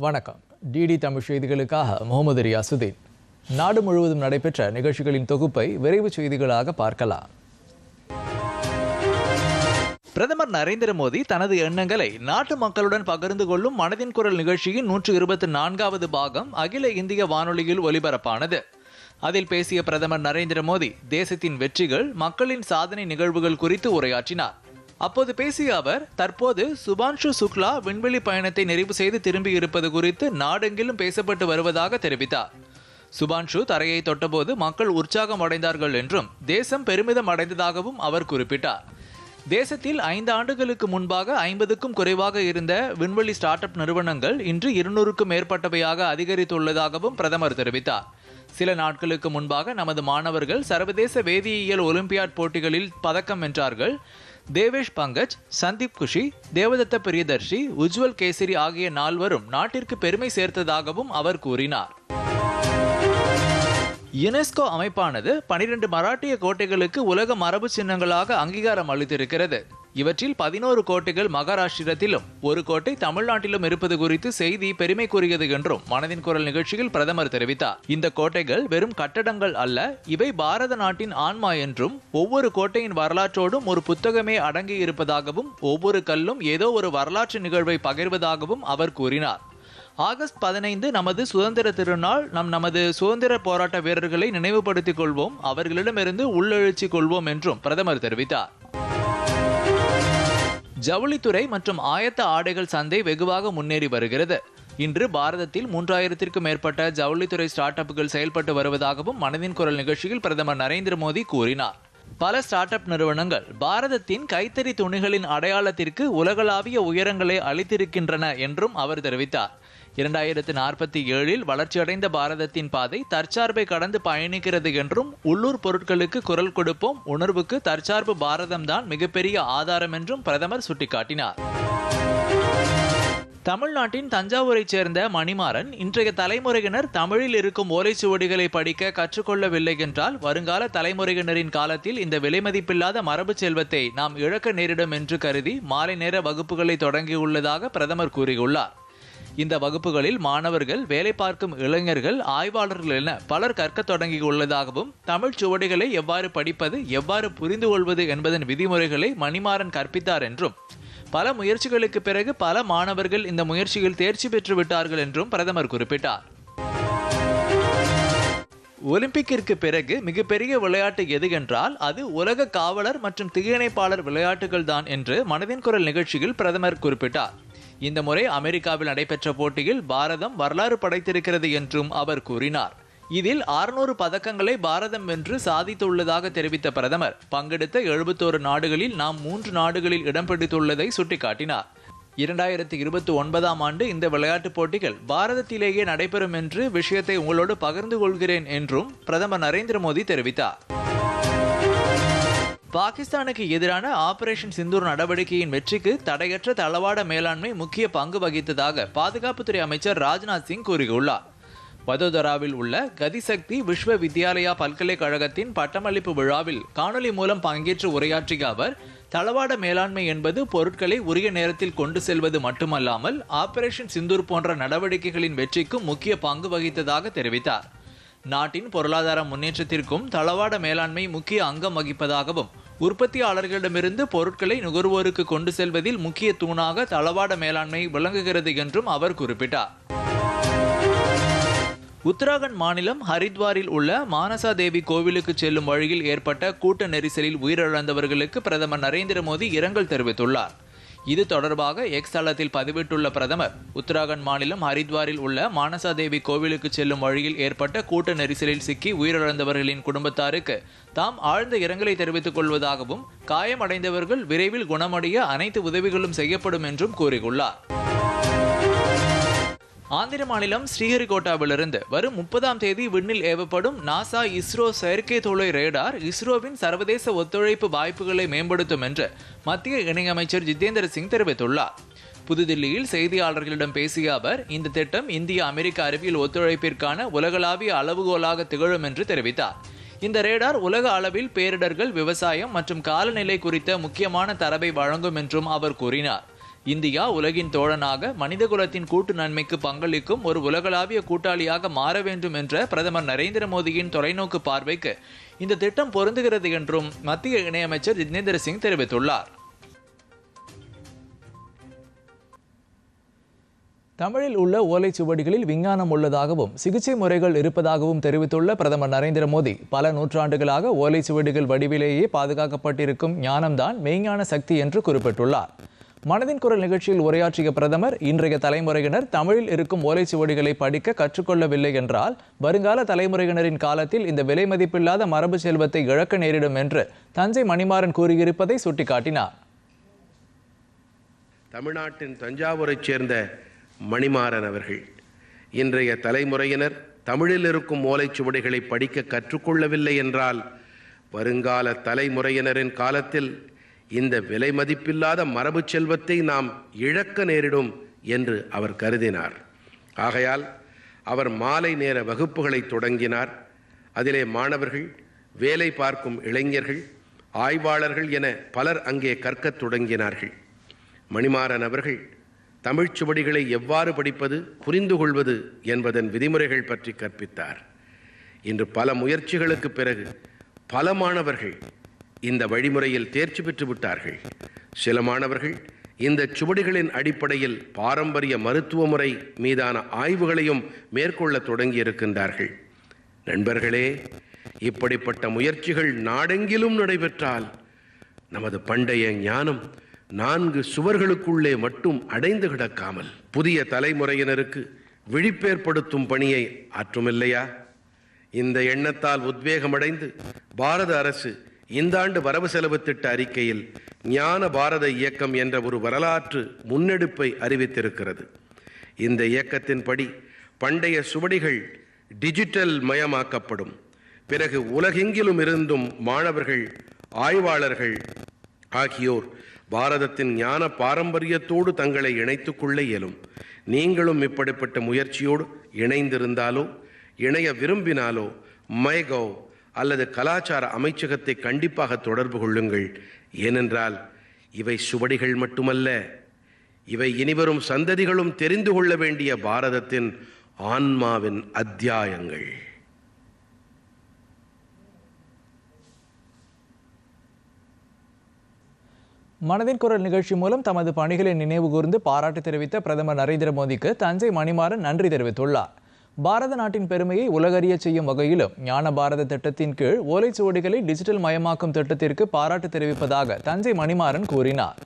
வணக்கம். டிடி தமிழ் செய்திகளுக்காக முகமது ரியாசுதீன். நாடு முழுவதும் நடைபெற்ற நிகழ்ச்சிகளின் தொகுப்பை விரைவு செய்திகளாக பார்க்கலாம். பிரதமர் நரேந்திர மோடி தனது எண்ணங்களை நாட்டு மக்களுடன் பகிர்ந்து கொள்ளும் மனதின் குரல் நிகழ்ச்சியின் நூற்று இருபத்தி நான்காவது பாகம் அகில இந்திய வானொலியில் ஒலிபரப்பானது. அதில் பேசிய பிரதமர் நரேந்திர மோடி தேசத்தின் வெற்றிகள் மக்களின் சாதனை நிகழ்வுகள் குறித்து உரையாற்றினார். அப்போது பேசிய அவர் தற்போது சுபான்ஷு சுக்லா விண்வெளி பயணத்தை நிறைவு செய்து திரும்பி இருப்பது குறித்து நாடெங்கிலும் பேசப்பட்டு வருவதாக தெரிவித்தார். சுபான்ஷு தரையை தொட்டபோது மக்கள் உற்சாகம் அடைந்தார்கள் என்றும் தேசம் பெருமிதம் அடைந்ததாகவும் அவர் குறிப்பிட்டார். தேசத்தில் ஐந்து ஆண்டுகளுக்கு முன்பாக ஐம்பதுக்கும் குறைவாக இருந்த விண்வெளி ஸ்டார்ட் அப் நிறுவனங்கள் இன்று இருநூறுக்கும் மேற்பட்டவையாக அதிகரித்துள்ளதாகவும் பிரதமர் தெரிவித்தார். சில நாட்களுக்கு முன்பாக நமது மாணவர்கள் சர்வதேச வேதியியல் ஒலிம்பியாட் போட்டிகளில் பதக்கம் வென்றார்கள். தேவேஷ் பங்கஜ் சந்தீப் குஷி தேவதத்த பிரியதர்ஷி உஜ்வல் கேசரி ஆகிய நால்வரும் நாட்டிற்கு பெருமை சேர்த்ததாகவும் அவர் கூறினார். யுனெஸ்கோ அமைப்பானது பனிரெண்டு மராட்டிய கோட்டைகளுக்கு உலக மரபு சின்னங்களாக அங்கீகாரம் அளித்திருக்கிறது. இவற்றில் பதினோரு கோட்டைகள் மகாராஷ்டிரத்திலும் ஒரு கோட்டை தமிழ்நாட்டிலும் இருப்பது குறித்து செய்தி பெருமைக்குரியது என்றும் மனதின் குரல் நிகழ்ச்சியில் பிரதமர் தெரிவித்தார். இந்த கோட்டைகள் வெறும் கட்டடங்கள் அல்ல இவை பாரத நாட்டின் ஆன்மா என்றும் ஒவ்வொரு கோட்டையின் வரலாற்றோடும் ஒரு புத்தகமே அடங்கி இருப்பதாகவும் ஒவ்வொரு கல்லும் ஏதோ ஒரு வரலாற்று நிகழ்வை பகிர்வதாகவும் அவர் கூறினார். ஆகஸ்ட் பதினைந்து நமது சுதந்திர திருநாள் நம் நமது சுதந்திர போராட்ட வீரர்களை நினைவுபடுத்திக் கொள்வோம் அவர்களிடமிருந்து உள்ளெழுச்சி கொள்வோம் என்றும் பிரதமர் தெரிவித்தார். ஜவுளித்துறை மற்றும் ஆயத்த ஆடைகள் சந்தை வெகுவாக முன்னேறி வருகிறது. இன்று பாரதத்தில் மூன்றாயிரத்திற்கும் மேற்பட்ட ஜவுளித்துறை ஸ்டார்ட் அப்புகள் செயல்பட்டு வருவதாகவும் மனதின் குரல் நிகழ்ச்சியில் பிரதமர் நரேந்திர மோடி கூறினார். பல ஸ்டார்ட் அப் நிறுவனங்கள் பாரதத்தின் கைத்தறி துணிகளின் அடையாளத்திற்கு உலகளாவிய உயரங்களை அளித்திருக்கின்றன என்றும் அவர் தெரிவித்தார். இரண்டாயிரத்து நாற்பத்தி ஏழில் வளர்ச்சியடைந்த பாரதத்தின் பாதை தற்சார்பை கடந்து பயணிக்கிறது என்றும் உள்ளூர் பொருட்களுக்கு குரல் கொடுப்போம். உணர்வுக்கு தற்சார்பு பாரதம்தான் மிகப்பெரிய ஆதாரம் என்றும் பிரதமர் சுட்டிக்காட்டினார். தமிழ்நாட்டின் தஞ்சாவூரைச் சேர்ந்த மணிமாறன் இன்றைய தலைமுறையினர் தமிழில் இருக்கும் ஓலைச்சுவடிகளை படிக்க கற்றுக்கொள்ளவில்லை என்றால் வருங்கால தலைமுறையினரின் காலத்தில் இந்த விலைமதிப்பில்லாத மரபு செல்வத்தை நாம் இழக்க நேரிடும் என்று கருதி மாலை நேர வகுப்புகளை தொடங்கியுள்ளதாக பிரதமர் கூறியுள்ளார். இந்த வகுப்புகளில் மாணவர்கள் வேலை பார்க்கும் இளைஞர்கள் ஆய்வாளர்கள் என பலர் கற்க தொடங்கியுள்ளதாகவும் தமிழ் சுவடிகளை எவ்வாறு படிப்பது எவ்வாறு புரிந்து கொள்வது என்பதன் விதிமுறைகளை மணிமாறன் கற்பித்தார் என்றும் பல முயற்சிகளுக்கு பிறகு பல மாணவர்கள் இந்த முயற்சியில் தேர்ச்சி பெற்று விட்டார்கள் என்றும் பிரதமர் குறிப்பிட்டார். ஒலிம்பிக்கிற்கு பிறகு மிகப்பெரிய விளையாட்டு எது என்றால் அது உலக காவலர் மற்றும் தீயணைப்பாளர் விளையாட்டுகள் தான் என்று மனதின் குரல் நிகழ்ச்சியில் பிரதமர் குறிப்பிட்டார். இந்த முறை அமெரிக்காவில் நடைபெற்ற போட்டியில் பாரதம் வரலாறு படைத்திருக்கிறது என்றும் அவர் கூறினார். இதில் அறுநூறு பதக்கங்களை பாரதம் வென்று சாதித்துள்ளதாக தெரிவித்த பிரதமர் பங்கெடுத்த எழுபத்தோரு நாடுகளில் நாம் மூன்று நாடுகளில் இடம் பிடித்துள்ளதை சுட்டிக்காட்டினார். இரண்டாயிரத்தி இருபத்தி ஒன்பதாம் ஆண்டு இந்த விளையாட்டுப் போட்டிகள் பாரதத்திலேயே நடைபெறும் என்று விஷயத்தை உங்களோடு பகிர்ந்து கொள்கிறேன் என்றும் பிரதமர் நரேந்திர மோடி தெரிவித்தார். பாகிஸ்தானுக்கு எதிரான ஆபரேஷன் சிந்தூர் நடவடிக்கையின் வெற்றிக்கு தடையற்ற தளவாட மேலாண்மை முக்கிய பங்கு வகித்ததாக பாதுகாப்புத்துறை அமைச்சர் ராஜ்நாத் சிங் கூறியுள்ளார். வதோதராவில் உள்ள கதிசக்தி விஸ்வ வித்யாலயா பல்கலைக்கழகத்தின் பட்டமளிப்பு விழாவில் காணொலி மூலம் பங்கேற்று உரையாற்றிய அவர் தளவாட மேலாண்மை என்பது பொருட்களை உரிய நேரத்தில் கொண்டு செல்வது மட்டுமல்லாமல் ஆபரேஷன் சிந்தூர் போன்ற நடவடிக்கைகளின் வெற்றிக்கும் முக்கிய பங்கு வகித்ததாக தெரிவித்தார். நாட்டின் பொருளாதார முன்னேற்றத்திற்கும் தளவாட மேலாண்மை முக்கிய அங்கம் வகிப்பதாகவும் உற்பத்தியாளர்களிடமிருந்து பொருட்களை நுகர்வோருக்கு கொண்டு செல்வதில் முக்கிய தூணாக தளவாட மேலாண்மை விளங்குகிறது என்றும் அவர் குறிப்பிட்டார். உத்தராகண்ட் மாநிலம் ஹரித்வாரில் உள்ள மானசா தேவி கோவிலுக்கு செல்லும் வழியில் ஏற்பட்ட கூட்ட நெரிசலில் உயிரிழந்தவர்களுக்கு பிரதமர் நரேந்திர மோடி இரங்கல் தெரிவித்துள்ளார். இது தொடர்பாக எக்ஸ் தளத்தில் பதிவிட்டுள்ள பிரதமர் உத்தராகண்ட் மாநிலம் ஹரித்வாரில் உள்ள மானசா தேவி கோவிலுக்கு செல்லும் வழியில் ஏற்பட்ட கூட்ட நெரிசலில் சிக்கி உயிரிழந்தவர்களின் குடும்பத்தாருக்கு தாம் ஆழ்ந்த இரங்கலை தெரிவித்துக் கொள்வதாகவும் காயமடைந்தவர்கள் விரைவில் குணமடைய அனைத்து உதவிகளும் செய்யப்படும் என்றும் கூறியுள்ளார். ஆந்திர மாநிலம் ஸ்ரீஹரிகோட்டாவிலிருந்து வரும் முப்பதாம் தேதி விண்ணில் ஏவப்படும் நாசா இஸ்ரோ செயற்கை தொலை ரேடார் இஸ்ரோவின் சர்வதேச ஒத்துழைப்பு வாய்ப்புகளை மேம்படுத்தும் என்று மத்திய இணையமைச்சர் ஜிதேந்திர சிங் தெரிவித்துள்ளார். புதுதில்லியில் செய்தியாளர்களிடம் பேசிய அவர் இந்த திட்டம் இந்திய அமெரிக்க அறிவியல் ஒத்துழைப்பிற்கான உலகளாவிய அளவுகோலாக திகழும் என்று தெரிவித்தார். இந்த ரேடார் உலக அளவில் பேரிடர்கள் விவசாயம் மற்றும் காலநிலை குறித்த முக்கியமான தரவை வழங்கும் என்றும் அவர் கூறினார். இந்தியா உலகின் தோழனாக மனிதகுலத்தின் கூட்டு நன்மைக்கு பங்களிக்கும் ஒரு உலகளாவிய கூட்டாளியாக மாற வேண்டும் என்ற பிரதமர் நரேந்திர மோடியின் தொலைநோக்கு பார்வைக்கு இந்த திட்டம் பொருந்துகிறது என்றும் மத்திய இணையமைச்சர் ஜிதேந்திர சிங் தெரிவித்துள்ளார். தமிழில் உள்ள ஓலைச்சுவடிகளில் விஞ்ஞானம் உள்ளதாகவும் சிகிச்சை முறைகள் இருப்பதாகவும் தெரிவித்துள்ள பிரதமர் நரேந்திர மோடி பல நூற்றாண்டுகளாக ஓலைச்சுவடிகள் வடிவிலேயே பாதுகாக்கப்பட்டிருக்கும் ஞானம்தான் மெய்ஞான சக்தி என்று குறிப்பிட்டுள்ளார். மனதின் குரல் நிகழ்ச்சியில் உரையாற்றிய பிரதமர் இன்றைய தலைமுறையினர் தமிழில் இருக்கும் ஓலைச்சுவடிகளை படிக்க கற்றுக்கொள்ளவில்லை என்றால் வருங்கால தலைமுறையினரின் காலத்தில் இந்த விலை மதிப்பில்லாத மரபு செல்வத்தை இழக்க நேரிடும் என்று தஞ்சை மணிமாறன் கூறியிருப்பதை சுட்டிக்காட்டினார். தமிழ்நாட்டின் தஞ்சாவூரைச் சேர்ந்த மணிமாறன் அவர்கள் இன்றைய தலைமுறையினர் தமிழில் இருக்கும் ஓலைச்சுவடிகளை படிக்க கற்றுக்கொள்ளவில்லை என்றால் வருங்கால தலைமுறையினரின் காலத்தில் இந்த விலை மதிப்பில்லாத மரபு செல்வத்தை நாம் இழக்க நேரிடும் என்று அவர் கருதினார். ஆகையால் அவர் மாலை நேர வகுப்புகளை தொடங்கினார். அதிலே மாணவர்கள் வேலை பார்க்கும் இளைஞர்கள் ஆய்வாளர்கள் என பலர் அங்கே கற்கத் தொடங்கினார்கள். மணிமாறன் அவர்கள் தமிழ்ச் சுவடிகளை எவ்வாறு படிப்பது புரிந்து கொள்வது என்பதன் விதிமுறைகள் பற்றி கற்பித்தார். இன்று பல முயற்சிகளுக்கு பிறகு பல மாணவர்கள் இந்த வழிமுறையில் தேர்ச்சி பெற்று விட்டார்கள். சில மாணவர்கள் இந்த சுவடிகளின் அடிப்படையில் பாரம்பரிய மருத்துவ முறை மீதான ஆய்வுகளையும் மேற்கொள்ள தொடங்கியிருக்கின்றார்கள். நண்பர்களே இப்படிப்பட்ட முயற்சிகள் நாடெங்கிலும் நடைபெற்றால் நமது பண்டைய ஞானம் நான்கு சுவர்களுக்குள்ளே மட்டும் அடைந்து கிடக்காமல் புதிய தலைமுறையினருக்கு விழிப்பேற்படுத்தும் பணியை ஆற்றுமில்லையா? இந்த எண்ணத்தால் உத்வேகமடைந்து பாரத அரசு இந்த ஆண்டு வரவு செலவு திட்ட அறிக்கையில் ஞான பாரத இயக்கம் என்ற ஒரு வரலாற்று முன்னெடுப்பை அறிவித்திருக்கிறது. இந்த இயக்கத்தின்படி பண்டைய சுவடிகள் டிஜிட்டல் மயமாக்கப்படும். பிறகு உலகெங்கிலும் இருந்தும் மாணவர்கள் ஆய்வாளர்கள் ஆகியோர் பாரதத்தின் ஞான பாரம்பரியத்தோடு தங்களை இணைத்துக் கொள்ள இயலும். நீங்களும் இப்படிப்பட்ட முயற்சியோடு இணைந்திருந்தாலோ இணைய விரும்பினாலோ மைகவ் அல்லது கலாச்சார அமைச்சகத்தை கண்டிப்பாக தொடர்பு கொள்ளுங்கள். ஏனென்றால் இவை சுவடிகள் மட்டுமல்ல. இவை இனிவரும் சந்ததிகளும் தெரிந்து கொள்ள வேண்டிய பாரதத்தின் ஆன்மாவின் அத்தியாயங்கள். மனதின் குரல் நிகழ்ச்சி மூலம் தமது பணிகளை நினைவு கூர்ந்து பாராட்டு தெரிவித்த பிரதமர் நரேந்திர மோடிக்கு தஞ்சை மணிமாறன் நன்றி தெரிவித்துள்ளார். பாரத நாட்டின் பெருமையை உலகறிய செய்யும் வகையிலும் ஞான பாரத திட்டத்தின் கீழ் ஓலைச்சுவடிகளை டிஜிட்டல் மயமாக்கும் திட்டத்திற்கு பாராட்டு தெரிவிப்பதாக தஞ்சை மணிமாறன் கூறினார்.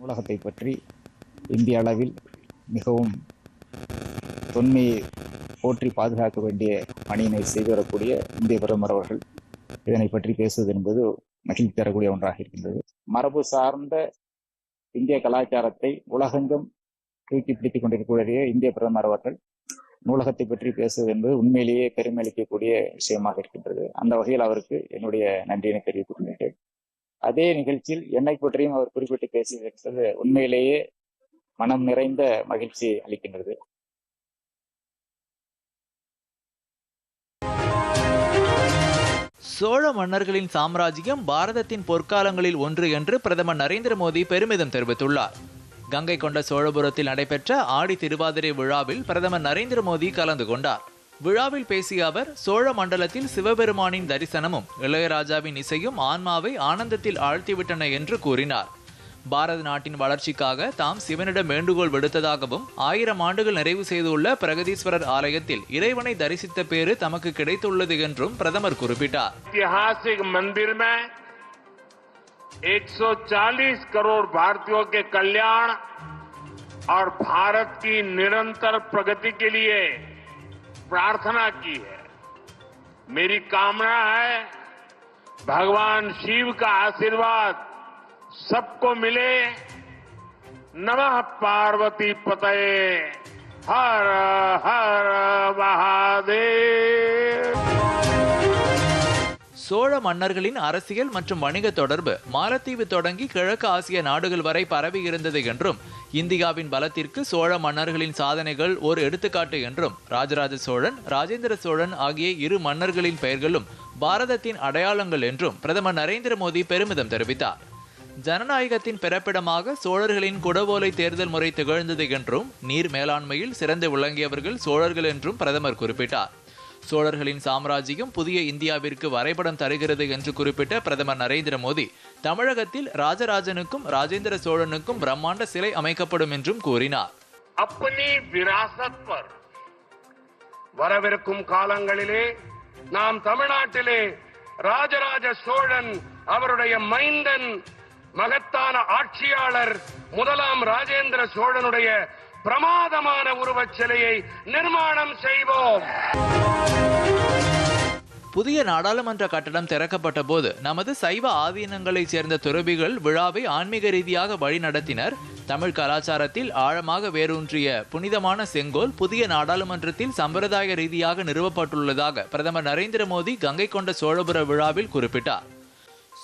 நூலகத்தை பற்றி இந்திய அளவில் மிகவும் தொன்மையை போற்றி பாதுகாக்க வேண்டிய பணியினை செய்து வரக்கூடிய இந்திய பிரதமர் அவர்கள் இதனை பற்றி பேசுவது என்பது மகிழ்ச்சி தரக்கூடிய ஒன்றாக இருக்கின்றது. மரபு சார்ந்த இந்திய கலாச்சாரத்தை உலகெங்கும் தூக்கி பிடித்துக் கொண்டிருக்கக்கூடிய இந்திய பிரதமர் அவர்கள் நூலகத்தை பற்றி பேசுவது என்பது உண்மையிலேயே பெருமை அளிக்கக்கூடிய விஷயமாக இருக்கின்றது. அந்த வகையில் அவருக்கு என்னுடைய நன்றியினை தெரிவித்துக் கொள்கின்றேன். அதே நிகழ்ச்சியில் என்னை பற்றியும் அவர் குறிப்பிட்டு பேசியிருக்கிறது உண்மையிலேயே மனம் நிறைந்த மகிழ்ச்சி அளிக்கின்றது. சோழ மன்னர்களின் சாம்ராஜ்யம் பாரதத்தின் பொற்காலங்களில் ஒன்று என்று பிரதமர் நரேந்திர மோடி பெருமிதம் தெரிவித்துள்ளார். கங்கை கொண்ட சோழபுரத்தில் நடைபெற்ற ஆடி திருவாதிரை விழாவில் பிரதமர் நரேந்திர மோடி கலந்து கொண்டார். விழாவில் பேசிய அவர் சோழ மண்டலத்தில் சிவபெருமானின் தரிசனமும் இளையராஜாவின் இசையும் ஆன்மாவை ஆனந்தத்தில் ஆழ்த்திவிட்டன என்று கூறினார். பாரத நாட்டின் வளர்ச்சிக்காக தாம் சிவனிடம் வேண்டுகோள் விடுத்ததாகவும் ஆயிரம் ஆண்டுகள் நிறைவு செய்துள்ள பிரகதீஸ்வரர் ஆலயத்தில் இறைவனை தரிசித்த பேரு தமக்கு கிடைத்துள்ளது என்றும் பிரதமர் குறிப்பிட்டார். 140 करोड़ भारतीयों के कल्याण और भारत की निरंतर प्रगति के लिए प्रार्थना की है। मेरी कामना है, भगवान शिव का आशीर्वाद सबको मिले। नमः पार्वती पतये। हर हर महादेव। சோழ மன்னர்களின் அரசியல் மற்றும் வணிக தொடர்பு. மாலத்தீவு தொடங்கி கிழக்கு ஆசிய நாடுகள் வரை பரவி இருந்தது என்றும் இந்தியாவின் பலத்திற்கு சோழ மன்னர்களின் சாதனைகள் ஒரு எடுத்துக்காட்டு என்றும் ராஜராஜ சோழன் ராஜேந்திர சோழன் ஆகிய இரு மன்னர்களின் பெயர்களும் பாரதத்தின் அடையாளங்கள் என்றும் பிரதமர் நரேந்திர மோடி பெருமிதம் தெரிவித்தார். ஜனநாயகத்தின் பிறப்பிடமாக சோழர்களின் குடவோலை தேர்தல் முறை திகழ்ந்தது என்றும் நீர் மேலாண்மையில் சிறந்து விளங்கியவர்கள் சோழர்கள் என்றும் பிரதமர் குறிப்பிட்டார். சோழர்களின் சாம்ராஜ்யம் புதிய இந்தியாவிற்கு வரைபடம் தருகிறது என்று குறிப்பிட்ட பிரதமர் நரேந்திர மோடி தமிழகத்தில் ராஜராஜனுக்கும் ராஜேந்திர சோழனுக்கும் பிரம்மாண்ட சிலை அமைக்கப்படும் என்றும் கூறினார். வரவிருக்கும் காலங்களிலே நாம் தமிழ்நாட்டிலே ராஜராஜ சோழன் அவருடைய மைந்தன் மகத்தான ஆட்சியாளர் முதலாம் ராஜேந்திர சோழனுடைய பிரமாதமான உருவச் சிலையை நிர்மாணம் செய்வோம். புதிய நாடாளுமன்ற கட்டடம் திறக்கப்பட்ட போது நமது சைவ ஆதீனங்களைச் சேர்ந்த துறவிகள் விழாவை ஆன்மீக ரீதியாக வழிநடத்தினர். தமிழ் கலாச்சாரத்தில் ஆழமாக வேரூன்றிய புனிதமான செங்கோல் புதிய நாடாளுமன்றத்தில் சம்பிரதாய ரீதியாக நிறுவப்பட்டுள்ளதாக பிரதமர் நரேந்திர மோடி கங்கை கொண்ட சோழபுர விழாவில் குறிப்பிட்டார்.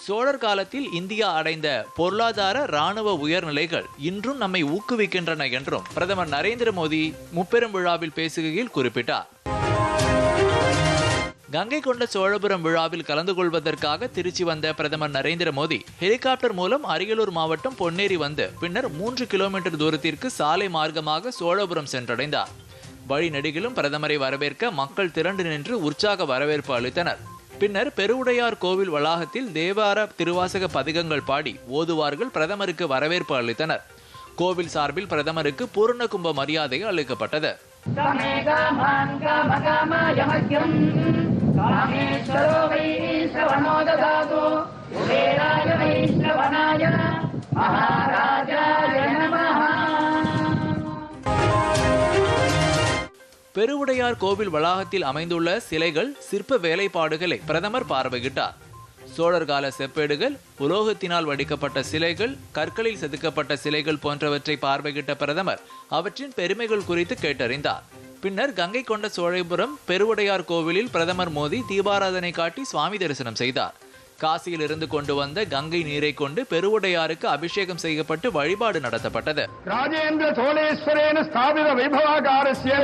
சோழர் காலத்தில் இந்தியா அடைந்த பொருளாதார ராணுவ உயர்நிலைகள் இன்றும் நம்மை ஊக்குவிக்கின்றன என்றும் பிரதமர் நரேந்திர மோடி முப்பெரும் விழாவில் பேசுகையில் குறிப்பிட்டார். கங்கை கொண்ட சோழபுரம் விழாவில் கலந்து கொள்வதற்காக திருச்சி வந்த பிரதமர் நரேந்திர மோடி ஹெலிகாப்டர் மூலம் அரியலூர் மாவட்டம் பொன்னேரி வந்து பின்னர் மூன்று கிலோமீட்டர் தூரத்திற்கு சாலை மார்க்கமாக சோழபுரம் சென்றடைந்தார். வழி நெடுகிலும் பிரதமரை வரவேற்க மக்கள் திரண்டு நின்று உற்சாக வரவேற்பு அளித்தனர். பின்னர் பெருவுடையார் கோவில் வளாகத்தில் தேவார திருவாசக பதிகங்கள் பாடி ஓதுவார்கள் பிரதமருக்கு வரவேற்பு அளித்தனர். கோவில் சார்பில் பிரதமருக்கு பூர்ணகும்ப மரியாதை அளிக்கப்பட்டது. कामेश्वरो वै श्रवणो ददातु कुबेराय वै श्रवणाय महाराजाय नमः பெருவுடையார் கோவில் வளாகத்தில் அமைந்துள்ள சிலைகள் சிற்ப வேலைப்பாடுகளை பிரதமர் பார்வையிட்டார் சோழர் கால செப்பேடுகள் உலோகத்தினால் வடிக்கப்பட்ட சிலைகள் கற்களில் செதுக்கப்பட்ட சிலைகள் போன்றவற்றை பார்வையிட்ட பிரதமர் அவற்றின் பெருமைகள் குறித்து கேட்டறிந்தார் பின்னர் கங்கை கொண்ட சோழைபுரம் பெருவுடையார் கோவிலில் பிரதமர் மோடி தீபாராதனை காட்டி சுவாமி தரிசனம் செய்தார். காசியில் இருந்து கொண்டு வந்த கங்கை நீரை கொண்டு பெருவுடையாருக்கு அபிஷேகம் செய்யப்பட்டு வழிபாடு நடத்தப்பட்டது. ராஜேந்திர சோழேஸ்வரேன ஸ்தாபித வைபவாகாரஸ்ய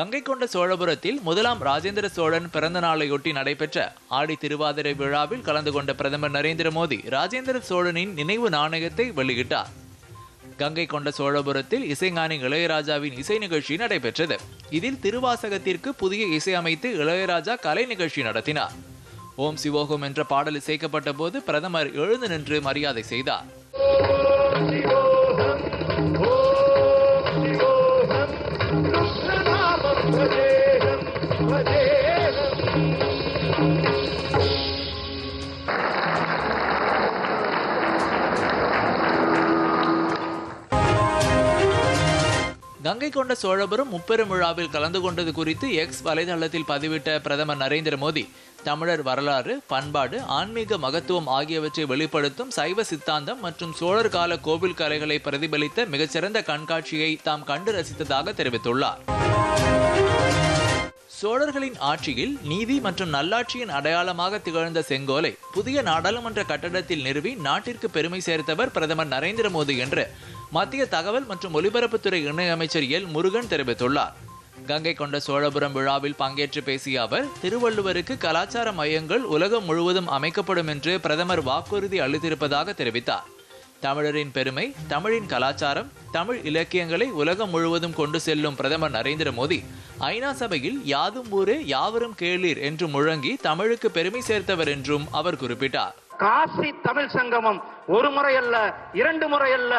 கங்கை கொண்ட சோழபுரத்தில் முதலாம் ராஜேந்திர சோழன் பிறந்த நாளையொட்டி நடைபெற்ற ஆடி திருவாதிரை விழாவில் கலந்து கொண்ட பிரதமர் நரேந்திர மோடி ராஜேந்திர சோழனின் நினைவு நாணயத்தை வெளியிட்டார். கங்கை கொண்ட சோழபுரத்தில் இசைஞானி இளையராஜாவின் இசை நிகழ்ச்சி நடைபெற்றது. இதில் திருவாசகத்திற்கு புதிய இசை அமைத்து இளையராஜா கலை நிகழ்ச்சி நடத்தினார். ஓம் சிவோகம் என்ற பாடல் இசைக்கப்பட்ட போது பிரதமர் எழுந்து நின்று மரியாதை செய்தார். கங்கை கொண்ட சோழபுரம் முப்பெரும் விழாவில் கலந்து கொண்டது குறித்து எக்ஸ் வலைதளத்தில் பதிவிட்ட பிரதமர் நரேந்திர மோடி தமிழர் வரலாறு பண்பாடு ஆன்மீக மகத்துவம் ஆகியவற்றை வெளிப்படுத்தும் சைவ சித்தாந்தம் மற்றும் சோழர் கால கோவில் கலைகளை பிரதிபலித்த மிகச்சிறந்த கண்காட்சியை தாம் கண்டு ரசித்ததாக தெரிவித்துள்ளார். சோழர்களின் ஆட்சியில் நீதி மற்றும் நல்லாட்சியின் அடையாளமாக திகழ்ந்த செங்கோலை புதிய நாடாளுமன்ற கட்டடத்தில் நிறுவி நாட்டிற்கு பெருமை சேர்த்தவர் பிரதமர் நரேந்திர மோடி என்று மத்திய தகவல் மற்றும் ஒலிபரப்புத்துறை இணையமைச்சர் எல். முருகன் தெரிவித்துள்ளார். கங்கை கொண்ட சோழபுரம் விழாவில் பங்கேற்று பேசிய அவர் திருவள்ளுவருக்கு கலாச்சார மையங்கள் உலகம் முழுவதும் அமைக்கப்படும் என்று பிரதமர் வாக்குறுதி அளித்திருப்பதாக தெரிவித்தார். தமிழரின் பெருமை தமிழின் கலாச்சாரம் தமிழ் இலக்கியங்களை உலகம் முழுவதும் கொண்டு செல்லும் பிரதமர் நரேந்திர மோடி ஐநா சபையில் யாதும் ஊரே யாவரும் கேளீர் என்று முழங்கி தமிழுக்கு பெருமை சேர்த்தவர் என்றும் அவர் குறிப்பிட்டார். காசி தமிழ் சங்கமம் ஒரு முறை அல்ல இரண்டு முறை அல்ல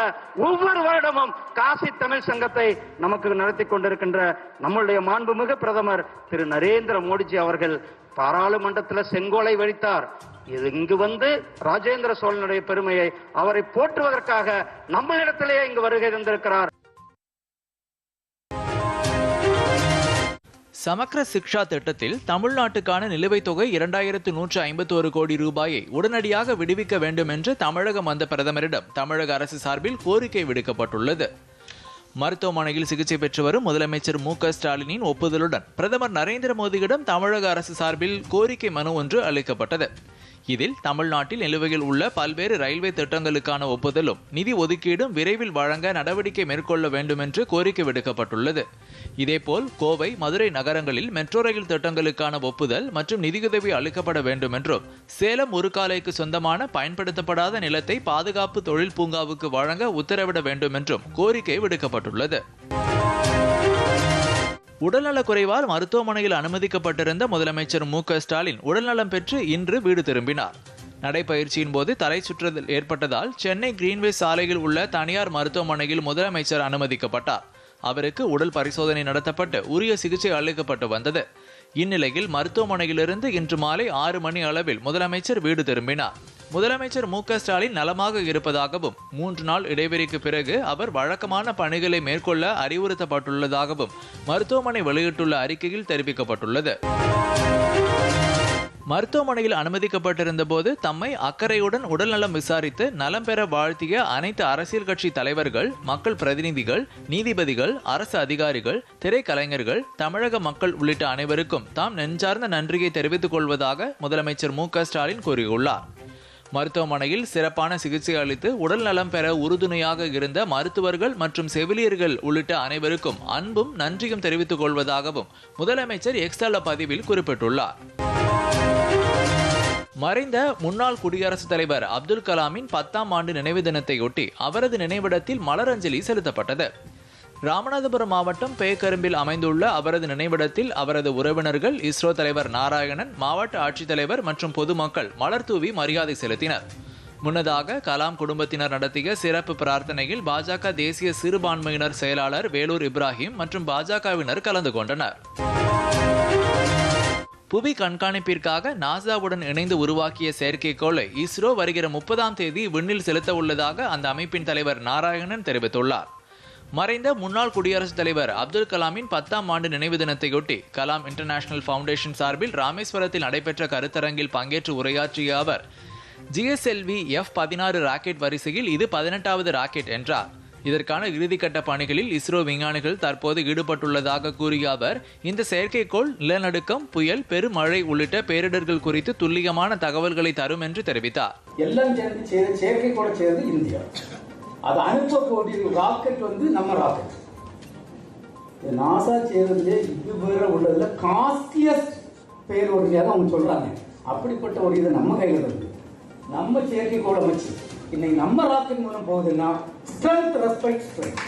ஒவ்வொரு வருடமும் காசி தமிழ் சங்கத்தை நமக்கு நடத்தி கொண்டிருக்கின்ற நம்மளுடைய மாண்புமிகு பிரதமர் திரு நரேந்திர மோடிஜி அவர்கள் பாராளுமன்றத்தில் செங்கோலை வைத்தார் இது இங்கு வந்து ராஜேந்திர சோழனுடைய பெருமையை அவரை போற்றுவதற்காக நம்மளிடத்திலேயே இங்கு வருகை தந்திருக்கிறார். சமக்கர சிக்ஷா திட்டத்தில் தமிழ்நாட்டுக்கான நிலுவைத் தொகை இரண்டாயிரத்து நூற்று ஐம்பத்தோரு கோடி ரூபாயை உடனடியாக விடுவிக்க வேண்டும் என்று தமிழகம் வந்த பிரதமரிடம் தமிழக அரசு சார்பில் கோரிக்கை விடுக்கப்பட்டுள்ளது. மருத்துவமனையில் சிகிச்சை பெற்று வரும் முதலமைச்சர் மு க ஸ்டாலினின் ஒப்புதலுடன் பிரதமர் நரேந்திர மோடியிடம் தமிழக அரசு சார்பில் கோரிக்கை மனு ஒன்று அளிக்கப்பட்டது. இதில் தமிழ்நாட்டில் நிலுவையில் உள்ள பல்வேறு ரயில்வே திட்டங்களுக்கான ஒப்புதலும் நிதி ஒதுக்கீடும் விரைவில் வழங்க நடவடிக்கை மேற்கொள்ள வேண்டும் என்று கோரிக்கை விடுக்கப்பட்டுள்ளது. இதேபோல் கோவை மதுரை நகரங்களில் மெட்ரோ ரயில் திட்டங்களுக்கான ஒப்புதல் மற்றும் நிதியுதவி அளிக்கப்பட வேண்டும் என்றும் சேலம் உருக்காலைக்கு சொந்தமான பயன்படுத்தப்படாத நிலத்தை பாதுகாப்பு தொழில் பூங்காவுக்கு வழங்க உத்தரவிட வேண்டும் என்றும் கோரிக்கை விடுக்கப்பட்டுள்ளது. உடல்நலக் குறைவால் மருத்துவமனையில் அனுமதிக்கப்பட்டிருந்த முதலமைச்சர் மு ஸ்டாலின் உடல்நலம் பெற்று இன்று வீடு திரும்பினார். நடைப்பயிற்சியின் போது தலை சுற்றுதல் ஏற்பட்டதால் சென்னை கிரீன்வே சாலையில் உள்ள தனியார் மருத்துவமனையில் முதலமைச்சர் அனுமதிக்கப்பட்டார். அவருக்கு உடல் பரிசோதனை நடத்தப்பட்டு உரிய சிகிச்சை அளிக்கப்பட்டு வந்தது. இந்நிலையில் மருத்துவமனையிலிருந்து இன்று மாலை ஆறு மணி அளவில் முதலமைச்சர் வீடு திரும்பினார். முதலமைச்சர் மு ஸ்டாலின் நலமாக இருப்பதாகவும் மூன்று நாள் இடைவெளிக்கு பிறகு அவர் வழக்கமான பணிகளை மேற்கொள்ள அறிவுறுத்தப்பட்டுள்ளதாகவும் மருத்துவமனை வெளியிட்டுள்ள அறிக்கையில் தெரிவிக்கப்பட்டுள்ளது. மருத்துவமனையில் அனுமதிக்கப்பட்டிருந்த போது தம்மை அக்கறையுடன் உடல்நலம் விசாரித்து நலம் பெற வாழ்த்திய அனைத்து அரசியல் கட்சி தலைவர்கள் மக்கள் பிரதிநிதிகள் நீதிபதிகள் அரசு அதிகாரிகள் திரைக்கலைஞர்கள் தமிழக மக்கள் உள்ளிட்ட அனைவருக்கும் தாம் நெஞ்சார்ந்த நன்றியை தெரிவித்துக் கொள்வதாக முதலமைச்சர் மு ஸ்டாலின் கூறியுள்ளார். மருத்துவமனையில் சிறப்பான சிகிச்சை அளித்து உடல் நலம் பெற உறுதுணையாக இருந்த மருத்துவர்கள் மற்றும் செவிலியர்கள் உள்ளிட்ட அனைவருக்கும் அன்பும் நன்றியும் தெரிவித்துக் கொள்வதாகவும் முதலமைச்சர் எக்ஸ்தள பதிவில் குறிப்பிட்டுள்ளார். மறைந்த முன்னாள் குடியரசுத் தலைவர் அப்துல் கலாமின் பத்தாம் ஆண்டு நினைவு தினத்தையொட்டி அவரது நினைவிடத்தில் மலரஞ்சலி செலுத்தப்பட்டது. ராமநாதபுரம் மாவட்டம் பேக்கரும்பில் அமைந்துள்ள அவரது நினைவிடத்தில் அவரது உறவினர்கள் இஸ்ரோ தலைவர் நாராயணன் மாவட்ட ஆட்சித்தலைவர் மற்றும் பொதுமக்கள் மலர் தூவி மரியாதை செலுத்தினர். முன்னதாக கலாம் குடும்பத்தினர் நடத்திய சிறப்பு பிரார்த்தனையில் பாஜக தேசிய சிறுபான்மையினர் செயலாளர் வேலூர் இப்ராஹிம் மற்றும் பாஜகவினர் கலந்து கொண்டனர். புவி கண்காணிப்பிற்காக நாசாவுடன் இணைந்து உருவாக்கிய செயற்கைக்கோளை இஸ்ரோ வருகிற முப்பதாம் தேதி விண்ணில் செலுத்த உள்ளதாக அந்த அமைப்பின் தலைவர் நாராயணன் தெரிவித்துள்ளார். மறைந்த முன்னாள் குடியரசுத் தலைவர் அப்துல் கலாமின் பத்தாம் ஆண்டு நினைவு தினத்தையொட்டி கலாம் இன்டர்நேஷனல் ஃபவுண்டேஷன் சார்பில் ராமேஸ்வரத்தில் நடைபெற்ற கருத்தரங்கில் பங்கேற்று உரையாற்றிய அவர் ஜிஎஸ்எல்வி எஃப் பதினாறு ராக்கெட் வரிசையில் இது பதினெட்டாவது ராக்கெட் என்றார். இதற்கான இறுதிக்கட்ட பணிகளில் இஸ்ரோ விஞ்ஞானிகள் தற்போது ஈடுபட்டுள்ளதாக கூறிய அவர் இந்த செயற்கைக்கோள் நிலநடுக்கம் புயல் பெருமழை உள்ளிட்ட பேரிடர்கள் குறித்து துல்லியமான தகவல்களை தரும் என்று தெரிவித்தார். எல்லாம் சேர்ந்து செய்த சேர்ந்து இந்தியா. அது அனுப்பக்கூடிய ராக்கெட் வந்து நம்ம ராக்கெட் நாசா செய்யறதுலே இது பேர உள்ளதுல காஸ்ட்லியஸ்ட் பேர் ஒருமையாக அவங்க சொல்றாங்க. அப்படிப்பட்ட ஒரு இது நம்ம கையில் இருக்கு. நம்ம செயற்கைக்கோள் வச்சு இன்னைக்கு நம்ம ராக்கெட் மூலம் போகுதுன்னா ஸ்ட்ரென்த் ரெஸ்பெக்ட் ஸ்ட்ரென்த்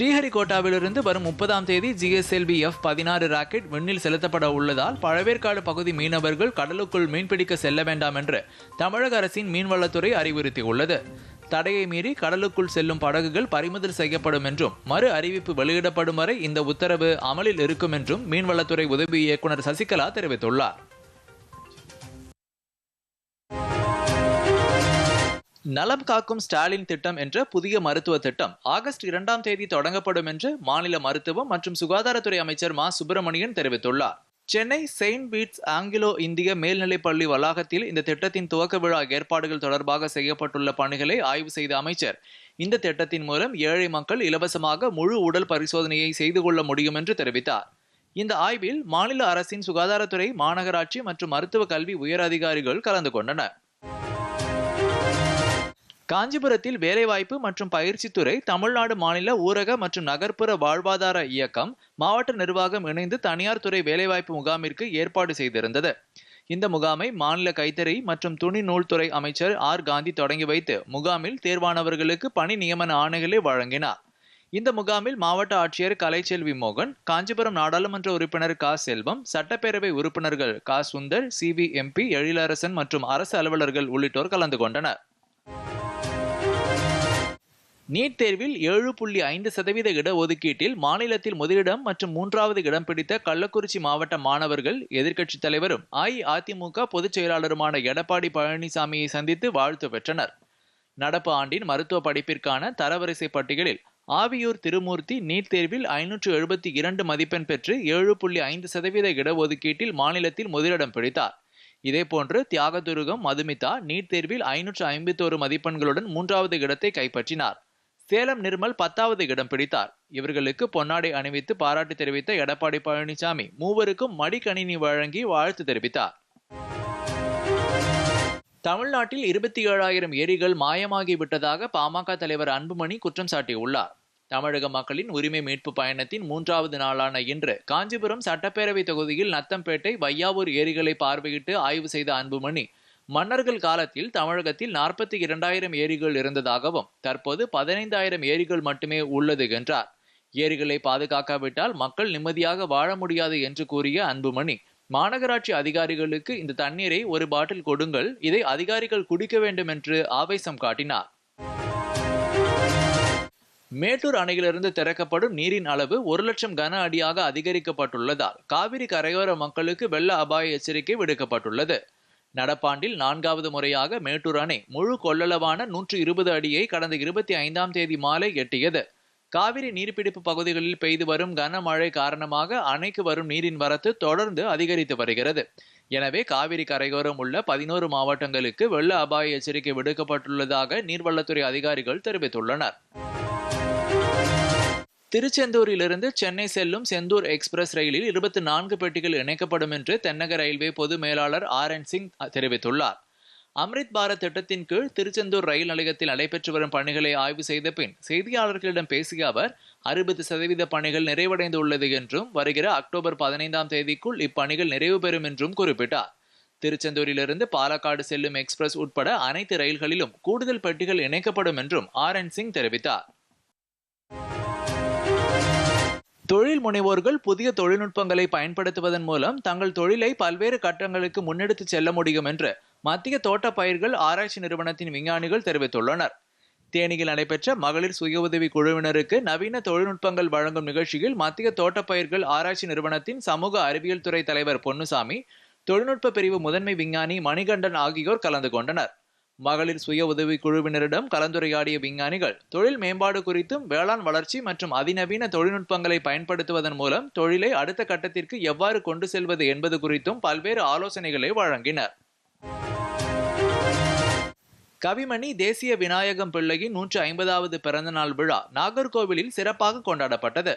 ஸ்ரீஹரிகோட்டாவிலிருந்து வரும் முப்பதாம் தேதி ஜிஎஸ்எல்வி எஃப் பதினாறு ராக்கெட் விண்ணில் செலுத்தப்பட உள்ளதால் பழவேற்காடு பகுதி மீனவர்கள் கடலுக்குள் மீன்பிடிக்க செல்ல வேண்டாம் என்று தமிழக அரசின் மீன்வளத்துறை அறிவுறுத்தியுள்ளது. தடையை மீறி கடலுக்குள் செல்லும் படகுகள் பறிமுதல் செய்யப்படும் என்றும் மறு அறிவிப்பு வெளியிடப்படும் வரை இந்த உத்தரவு அமலில் இருக்கும் என்றும் மீன்வளத்துறை உதவி இயக்குநர் சசிகலா தெரிவித்துள்ளார். நலம் காக்கும் ஸ்டாலின் திட்டம் என்ற புதிய மருத்துவ திட்டம் ஆகஸ்ட் இரண்டாம் தேதி தொடங்கப்படும் என்று மாநில மருத்துவம் மற்றும் சுகாதாரத்துறை அமைச்சர் மா. சுப்பிரமணியன் தெரிவித்துள்ளார். சென்னை செயின்ட் பீட்ஸ் ஆங்கிலோ இந்திய மேல்நிலைப்பள்ளி வளாகத்தில் இந்த திட்டத்தின் துவக்க விழா ஏற்பாடுகள் தொடர்பாக செய்யப்பட்டுள்ள பணிகளை ஆய்வு செய்த அமைச்சர் இந்த திட்டத்தின் மூலம் ஏழை மக்கள் இலவசமாக முழு உடல் பரிசோதனையை செய்து கொள்ள முடியும் என்று தெரிவித்தார். இந்த ஆய்வில் மாநில அரசின் சுகாதாரத்துறை மாநகராட்சி மற்றும் மருத்துவ கல்வி உயர் அதிகாரிகள் கலந்து கொண்டனர். காஞ்சிபுரத்தில் வேலைவாய்ப்பு மற்றும் பயிற்சித்துறை தமிழ்நாடு மாநில ஊரக மற்றும் நகர்ப்புற வாழ்வாதார இயக்கம் மாவட்ட நிர்வாகம் இணைந்து தனியார் துறை வேலைவாய்ப்பு முகாமிற்கு ஏற்பாடு செய்திருந்தது. இந்த முகாமை மாநில கைத்தறி மற்றும் துணி நூல்துறை அமைச்சர் ஆர். காந்தி தொடங்கி வைத்து முகாமில் தேர்வானவர்களுக்கு பணி நியமன ஆணைகளை வழங்கினார். இந்த முகாமில் மாவட்ட ஆட்சியர் கலைச்செல்வி மோகன் காஞ்சிபுரம் நாடாளுமன்ற உறுப்பினர் கா. செல்வம் சட்டப்பேரவை உறுப்பினர்கள் கா. Sundar C. V. MP Ezhilarasan மற்றும் அரசு அலுவலர்கள் உள்ளிட்டோர் கலந்து கொண்டனர். நீட் தேர்வில் ஏழு புள்ளி ஐந்து சதவீத இடஒதுக்கீட்டில் மாநிலத்தில் முதலிடம் மற்றும் மூன்றாவது இடம் பிடித்த கள்ளக்குறிச்சி மாவட்ட மாணவர்கள் எதிர்க்கட்சித் தலைவரும் அஇஅதிமுக பொதுச் செயலாளருமான எடப்பாடி பழனிசாமியை சந்தித்து வாழ்த்து பெற்றனர். நடப்பு ஆண்டின் மருத்துவ படிப்பிற்கான தரவரிசை பட்டியலில் ஆவியூர் திருமூர்த்தி நீட் தேர்வில் ஐநூற்று எழுபத்தி இரண்டு மதிப்பெண் பெற்று ஏழு புள்ளி ஐந்து சதவீத இடஒதுக்கீட்டில் மாநிலத்தில் முதலிடம் பிடித்தார். இதேபோன்று தியாகதுருகம் மதுமிதா நீட் தேர்வில் ஐநூற்று ஐம்பத்தோரு மதிப்பெண்களுடன் மூன்றாவது இடத்தை கைப்பற்றினார். சேலம் நிர்மல் பத்தாவது இடம் பிடித்தார். இவர்களுக்கு பொன்னாடை அணிவித்து பாராட்டு தெரிவித்த எடப்பாடி பழனிசாமி மூவருக்கும் மடிக்கணினி வழங்கி வாழ்த்து தெரிவித்தார். தமிழ்நாட்டில் இருபத்தி ஏழாயிரம் ஏரிகள் மாயமாகி விட்டதாக பாமக தலைவர் அன்புமணி குற்றம் சாட்டியுள்ளார். தமிழக மக்களின் உரிமை மீட்பு பயணத்தின் மூன்றாவது நாளான இன்று காஞ்சிபுரம் சட்டப்பேரவை தொகுதியில் நத்தம்பேட்டை வையாவூர் ஏரிகளை பார்வையிட்டு ஆய்வு செய்த அன்புமணி மன்னர்கள் காலத்தில் தமிழகத்தில் நாற்பத்தி இரண்டாயிரம் ஏரிகள் இருந்ததாகவும் தற்போது பதினைந்தாயிரம் ஏரிகள் மட்டுமே உள்ளது என்றார். ஏரிகளை பாதுகாக்காவிட்டால் மக்கள் நிம்மதியாக வாழ முடியாது என்று கூறிய அன்புமணி மாநகராட்சி அதிகாரிகளுக்கு இந்த தண்ணீரை ஒரு பாட்டில் கொடுங்கள் இதை அதிகாரிகள் குடிக்க வேண்டும் என்று ஆவேசம் காட்டினார். மேட்டூர் அணையிலிருந்து திறக்கப்படும் நீரின் அளவு ஒரு லட்சம் கன அடியாக அதிகரிக்கப்பட்டுள்ளதால் காவிரி கரையோர மக்களுக்கு வெள்ள அபாய எச்சரிக்கை விடுக்கப்பட்டுள்ளது. நடப்பாண்டில் நான்காவது முறையாக மேட்டூர் அணை முழு கொள்ளளவான நூற்று இருபது அடியை கடந்த இருபத்தி ஐந்தாம் தேதி மாலை எட்டியது. காவிரி நீர்பிடிப்பு பகுதிகளில் பெய்து வரும் கனமழை காரணமாக அணைக்கு வரும் நீரின் வரத்து தொடர்ந்து அதிகரித்து வருகிறது. எனவே காவிரி கரையோரம் உள்ள பதினோரு மாவட்டங்களுக்கு வெள்ள அபாய எச்சரிக்கை விடுக்கப்பட்டுள்ளதாக நீர்வளத்துறை அதிகாரிகள் தெரிவித்துள்ளனர். திருச்செந்தூரிலிருந்து சென்னை செல்லும் செந்தூர் எக்ஸ்பிரஸ் ரயிலில் இருபத்தி நான்கு பெட்டிகள் இணைக்கப்படும் என்று தென்னக ரயில்வே பொது மேலாளர் ஆர் என் சிங் தெரிவித்துள்ளார். அம்ரித் பாரத் திட்டத்தின் கீழ் திருச்செந்தூர் ரயில் நிலையத்தில் நடைபெற்று வரும் பணிகளை ஆய்வு செய்த பின் செய்தியாளர்களிடம் பேசிய அவர் அறுபது சதவீத பணிகள் நிறைவடைந்துள்ளது என்றும் வருகிற அக்டோபர் பதினைந்தாம் தேதிக்குள் இப்பணிகள் நிறைவு பெறும் என்றும் குறிப்பிட்டார். திருச்செந்தூரிலிருந்து பாலக்காடு செல்லும் எக்ஸ்பிரஸ் உட்பட அனைத்து ரயில்களிலும் கூடுதல் பெட்டிகள் இணைக்கப்படும் என்றும் ஆர் என் சிங் தெரிவித்தார். தொழில் முனைவோர்கள் புதிய தொழில்நுட்பங்களை பயன்படுத்துவதன் மூலம் தங்கள் தொழிலை பல்வேறு கட்டங்களுக்கு முன்னெடுத்துச் செல்ல முடியும் என்று மத்திய தோட்ட பயிர்கள் ஆராய்ச்சி நிறுவனத்தின் விஞ்ஞானிகள் தெரிவித்துள்ளனர். தேனியில் நடைபெற்ற மகளிர் சுய உதவி குழுவினருக்கு நவீன தொழில்நுட்பங்கள் வழங்கும் நிகழ்ச்சியில் மத்திய தோட்டப்பயிர்கள் ஆராய்ச்சி நிறுவனத்தின் சமூக அறிவியல் துறை தலைவர் பொன்னுசாமி தொழில்நுட்ப பிரிவு முதன்மை விஞ்ஞானி மணிகண்டன் ஆகியோர் கலந்து கொண்டனர். மகளிர் சுய உதவி குழுவினரிடம் கலந்துரையாடிய விஞ்ஞானிகள் தொழில் மேம்பாடு குறித்தும் வேளாண் வளர்ச்சி மற்றும் அதிநவீன தொழில்நுட்பங்களை பயன்படுத்துவதன் மூலம் தொழிலை அடுத்த கட்டத்திற்கு எவ்வாறு கொண்டு செல்வது என்பது குறித்தும் பல்வேறு ஆலோசனைகளை வழங்கினர். கவிமணி தேசிய விநாயகம் பிள்ளையின் நூற்று ஐம்பதாவது பிறந்தநாள் விழா நாகர்கோவிலில் சிறப்பாக கொண்டாடப்பட்டது.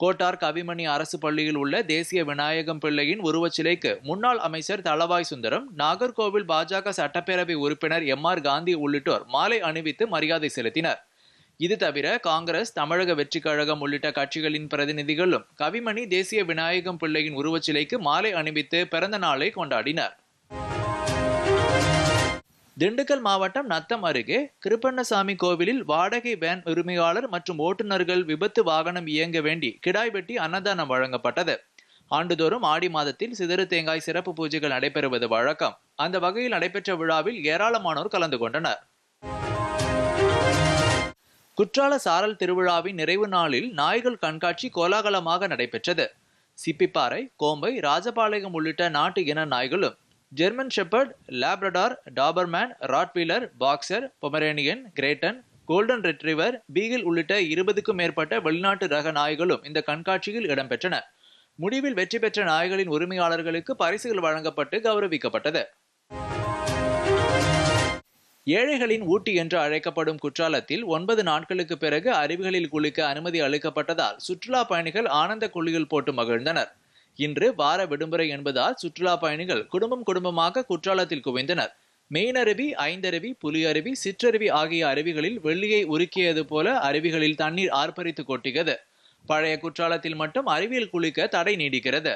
கோட்டார் கவிமணி அரசு பள்ளியில் உள்ள தேசிய விநாயகம் பிள்ளையின் உருவச்சிலைக்கு முன்னாள் அமைச்சர் தளவாய் சுந்தரம் நாகர்கோவில் பாஜக சட்டப்பேரவை உறுப்பினர் எம் ஆர் காந்தி உள்ளிட்டோர் மாலை அணிவித்து மரியாதை செலுத்தினர். இது தவிர காங்கிரஸ் தமிழக வெற்றி கழகம் உள்ளிட்ட கட்சிகளின் பிரதிநிதிகளும் கவிமணி தேசிய விநாயகம் பிள்ளையின் உருவச்சிலைக்கு மாலை அணிவித்து பிறந்த நாளை கொண்டாடினர். திண்டுக்கல் மாவட்டம் நத்தம் அருகே கிருப்பண்ணசாமி கோவிலில் வாடகை வேன் உரிமையாளர் மற்றும் ஓட்டுநர்கள் விபத்து வாகனம் இயங்க வேண்டி கிடாய் வெட்டி அன்னதானம் வழங்கப்பட்டது. ஆண்டுதோறும் ஆடி மாதத்தில் சிதறு தேங்காய் சிறப்பு பூஜைகள் நடைபெறுவது வழக்கம். அந்த வகையில் நடைபெற்ற விழாவில் ஏராளமானோர் கலந்து கொண்டனர். குற்றால சாரல் திருவிழாவின் நிறைவு நாளில் நாய்கள் கண்காட்சி கோலாகலமாக நடைபெற்றது. சிப்பிப்பாறை கோம்பை ராஜபாளையம் உள்ளிட்ட நாட்டு இன நாய்களும் German shepherd Labrador Doberman Rottweiler boxer Pomeranian great Dane golden retriever beagle உள்ளிட்ட இருபதுக்கும் மேற்பட்ட வெளிநாட்டு ரக நாய்களும் இந்த கண்காட்சியில் இடம்பெற்றன. முடிவில் வெற்றி பெற்ற நாய்களின் உரிமையாளர்களுக்கு பரிசுகள் வழங்கப்பட்டு கௌரவிக்கப்பட்டது. ஏழைகளின் ஊட்டி என்று அழைக்கப்படும் குற்றாலத்தில் ஒன்பது நாட்களுக்கு பிறகு அருவிகளில் குளிக்க அனுமதி அளிக்கப்பட்டதால் சுற்றுலா பயணிகள் ஆனந்த குளியல் போட்டு மகிழ்ந்தனர். இன்று வார விடுமுறை என்பதால் சுற்றுலா பயணிகள் குடும்பம் குடும்பமாக குற்றாலத்தில் குவிந்தனர். மெயினருவி ஐந்தருவி புலியருவி சிற்றருவி ஆகிய அருவிகளில் வெள்ளியை உருக்கியது போல அருவிகளில் தண்ணீர் ஆர்ப்பரித்து கொட்டுகிறது பழைய குற்றாலத்தில் மட்டும் அருவியில் குளிக்க தடை நீடிக்கிறது.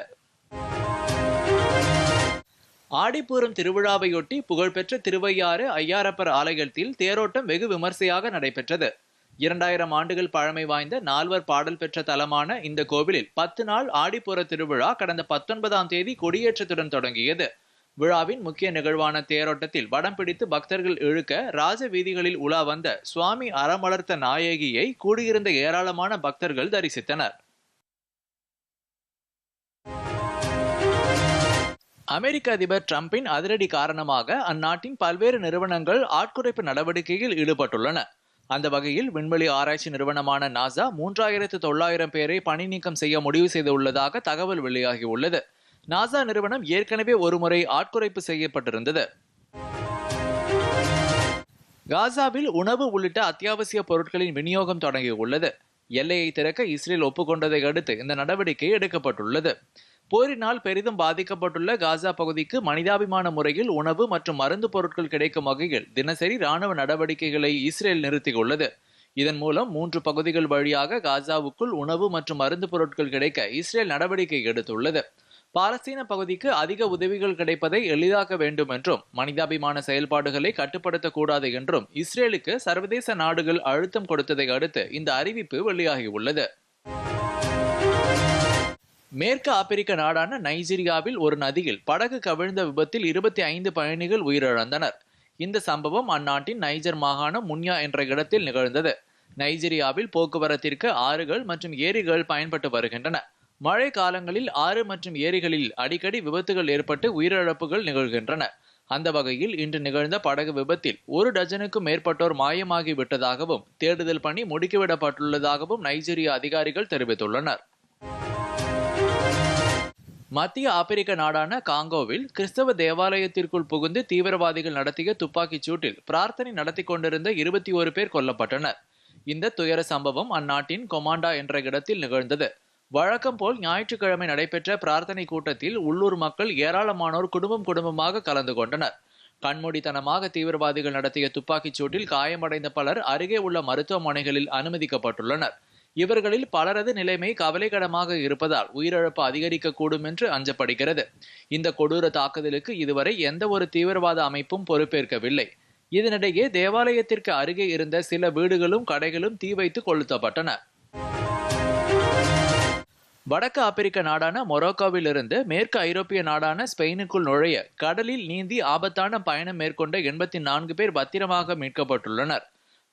ஆடிப்பூரம் திருவிழாவையொட்டி புகழ்பெற்ற திருவையாறு ஐயாரப்பர் ஆலயத்தில் தேரோட்டம் வெகு விமர்சையாக நடைபெற்றது. இரண்டாயிரம் ஆண்டுகள் பழமை வாய்ந்த நால்வர் பாடல் பெற்ற தலமான இந்த கோவிலில் பத்து நாள் ஆடிப்புற திருவிழா கடந்த பத்தொன்பதாம் தேதி கொடியேற்றத்துடன் தொடங்கியது. விழாவின் முக்கிய நிகழ்வான தேரோட்டத்தில் வடம் பிடித்து பக்தர்கள் இழுக்க ராஜ வீதிகளில் உலா வந்த சுவாமி அறமலர்த்த நாயகியை கூடியிருந்த ஏராளமான பக்தர்கள் தரிசித்தனர். அமெரிக்க அதிபர் டிரம்பின் அதிரடி காரணமாக அந்நாட்டின் பல்வேறு நிறுவனங்கள் ஆட்குறைப்பு நடவடிக்கையில் ஈடுபட்டுள்ளன. அந்த வகையில் விண்வெளி ஆராய்ச்சி நிறுவனமான நாசா மூன்றாயிரத்து தொள்ளாயிரம் பேரை பணி நீக்கம் செய்ய முடிவு செய்துள்ளதாக தகவல் வெளியாகியுள்ளது. நாசா நிறுவனம் ஏற்கனவே ஒருமுறை ஆட்குறைப்பு செய்யப்பட்டிருந்தது. காசாவில் உணவு உள்ளிட்ட அத்தியாவசிய பொருட்களின் விநியோகம் தொடங்கியுள்ளது. எல்லையை திறக்க இஸ்ரேல் ஒப்புக்கொண்டதை அடுத்து இந்த நடவடிக்கை எடுக்கப்பட்டுள்ளது. போரினால் பெரிதும் பாதிக்கப்பட்டுள்ள காசா பகுதிக்கு மனிதாபிமான முறையில் உணவு மற்றும் மருந்து பொருட்கள் கிடைக்கும் வகையில் தினசரி ராணுவ நடவடிக்கைகளை இஸ்ரேல் நிறுத்தியுள்ளது. இதன் மூலம் மூன்று பகுதிகள் வழியாக காசாவுக்குள் உணவு மற்றும் மருந்து பொருட்கள் கிடைக்க இஸ்ரேல் நடவடிக்கை எடுத்துள்ளது. பாலஸ்தீன பகுதிக்கு அதிக உதவிகள் கிடைப்பதை எளிதாக்க வேண்டும் என்றும் மனிதாபிமான செயல்பாடுகளை கட்டுப்படுத்தக்கூடாது என்றும் இஸ்ரேலுக்கு சர்வதேச நாடுகள் அழுத்தம் கொடுத்ததை அடுத்து இந்த அறிவிப்பு வெளியாகியுள்ளது. மேற்கு ஆப்பிரிக்க நாடான நைஜீரியாவில் ஒரு நதியில் படகு கவிழ்ந்த விபத்தில் இருபத்தி ஐந்து பயணிகள் உயிரிழந்தனர். இந்த சம்பவம் அந்நாட்டின் நைஜர் மாகாணம் முன்யா என்ற இடத்தில் நிகழ்ந்தது. நைஜீரியாவில் போக்குவரத்திற்கு ஆறுகள் மற்றும் ஏரிகள் பயன்பட்டு வருகின்றன. மழை காலங்களில் ஆறு மற்றும் ஏரிகளில் அடிக்கடி விபத்துகள் ஏற்பட்டு உயிரிழப்புகள் நிகழ்கின்றன. அந்த வகையில் இன்று நிகழ்ந்த படகு விபத்தில் ஒரு டஜனுக்கும் மேற்பட்டோர் மாயமாகி விட்டதாகவும் தேடுதல் பணி முடுக்கிவிடப்பட்டுள்ளதாகவும் நைஜீரிய அதிகாரிகள் தெரிவித்துள்ளனர். மத்திய ஆப்பிரிக்க நாடான காங்கோவில் கிறிஸ்தவ தேவாலயத்திற்குள் புகுந்து தீவிரவாதிகள் நடத்திய துப்பாக்கிச் சூட்டில் பிரார்த்தனை நடத்தி கொண்டிருந்த இருபத்தி ஒரு பேர் கொல்லப்பட்டனர். இந்த துயர சம்பவம் அந்நாட்டின் கொமாண்டா என்ற இடத்தில் நிகழ்ந்தது. வழக்கம் போல் ஞாயிற்றுக்கிழமை நடைபெற்ற பிரார்த்தனை கூட்டத்தில் உள்ளூர் மக்கள் ஏராளமானோர் குடும்பம் குடும்பமாக கலந்து கொண்டனர். கண்மூடித்தனமாக தீவிரவாதிகள் நடத்திய துப்பாக்கிச் சூட்டில் காயமடைந்த பலர் அருகே உள்ள மருத்துவமனைகளில் அனுமதிக்கப்பட்டுள்ளனர். இவர்களில் பலரது நிலைமை கவலைக்கிடமாக இருப்பதால் உயிரிழப்பு அதிகரிக்கக்கூடும் என்று அஞ்சப்படுகிறது. இந்த கொடூர தாக்குதலுக்கு இதுவரை எந்த ஒரு தீவிரவாத அமைப்பும் பொறுப்பேற்கவில்லை. இதனிடையே தேவாலயத்திற்கு அருகே இருந்த சில வீடுகளும் கடைகளும் தீ வைத்து கொளுத்தப்பட்டன. வடக்கு ஆப்பிரிக்க நாடான மொரோக்கோவிலிருந்து மேற்கு ஐரோப்பிய நாடான ஸ்பெயினுக்குள் நுழைய கடலில் நீந்தி ஆபத்தான பயணம் மேற்கொண்ட எண்பத்தி நான்கு பேர் பத்திரமாக மீட்கப்பட்டுள்ளனர்.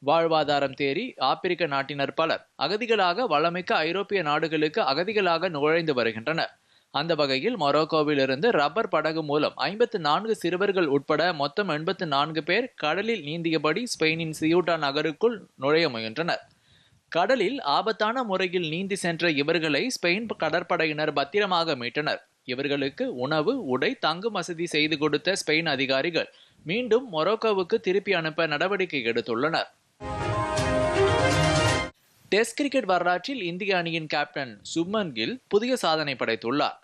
வாழ்வாதாரம் தேறி ஆப்பிரிக்க நாட்டினர் பலர் அகதிகளாக வளமிக்க ஐரோப்பிய நாடுகளுக்கு அகதிகளாக நுழைந்து வருகின்றனர். அந்த வகையில் மொரோக்கோவிலிருந்து ரப்பர் படகு மூலம் ஐம்பத்து நான்கு சிறுவர்கள் உட்பட மொத்தம் எண்பத்து நான்கு பேர் கடலில் நீந்தியபடி ஸ்பெயினின் சியூட்டா நகருக்குள் நுழைய முயன்றனர். கடலில் ஆபத்தான முறையில் நீந்தி சென்ற இவர்களை ஸ்பெயின் கடற்படையினர் பத்திரமாக மீட்டனர். இவர்களுக்கு உணவு உடை தங்கும் வசதி செய்து கொடுத்த ஸ்பெயின் அதிகாரிகள் மீண்டும் மொரோக்கோவுக்கு திருப்பி அனுப்ப நடவடிக்கை எடுத்துள்ளனர். டெஸ்ட் கிரிக்கெட் வரலாற்றில் இந்திய அணியின் கேப்டன் சுப்மன் கில் புதிய சாதனை படைத்துள்ளார்.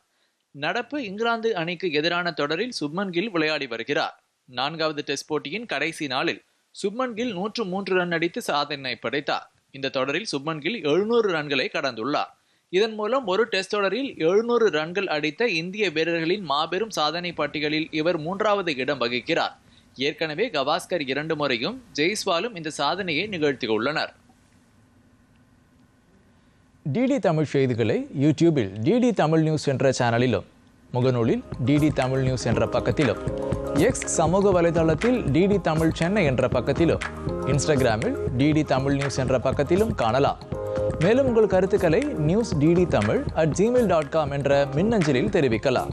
நடப்பு இங்கிலாந்து அணிக்கு எதிரான தொடரில் சுப்மன் கில் விளையாடி வருகிறார். நான்காவது டெஸ்ட் போட்டியின் கடைசி நாளில் சுப்மன் கில் நூற்று மூன்று ரன் அடித்து சாதனை படைத்தார். இந்த தொடரில் சுப்மன் கில் எழுநூறு ரன்களை கடந்துள்ளார். இதன் மூலம் ஒரு டெஸ்ட் தொடரில் எழுநூறு ரன்கள் அடித்த இந்திய வீரர்களின் மாபெரும் சாதனை பட்டியலில் இவர் மூன்றாவது இடம் வகிக்கிறார். ஏற்கனவே கவாஸ்கர் இரண்டு முறையும் ஜெய்ஸ்வாலும் இந்த சாதனையை நிகழ்த்தியுள்ளனர் டிடி தமிழ் செய்திகளை யூடியூபில் டிடி தமிழ் நியூஸ் என்ற சேனலிலும் முகநூலில் டிடி தமிழ் நியூஸ் என்ற பக்கத்திலும் எக்ஸ் சமூக வலைதளத்தில் டிடி தமிழ் சென்னை என்ற பக்கத்திலும் இன்ஸ்டாகிராமில் டிடி தமிழ் நியூஸ் என்ற பக்கத்திலும் காணலாம். மேலும் உங்கள் கருத்துக்களை news DD Tamil at Gmail dot com என்ற மின்னஞ்சலில் தெரிவிக்கலாம்.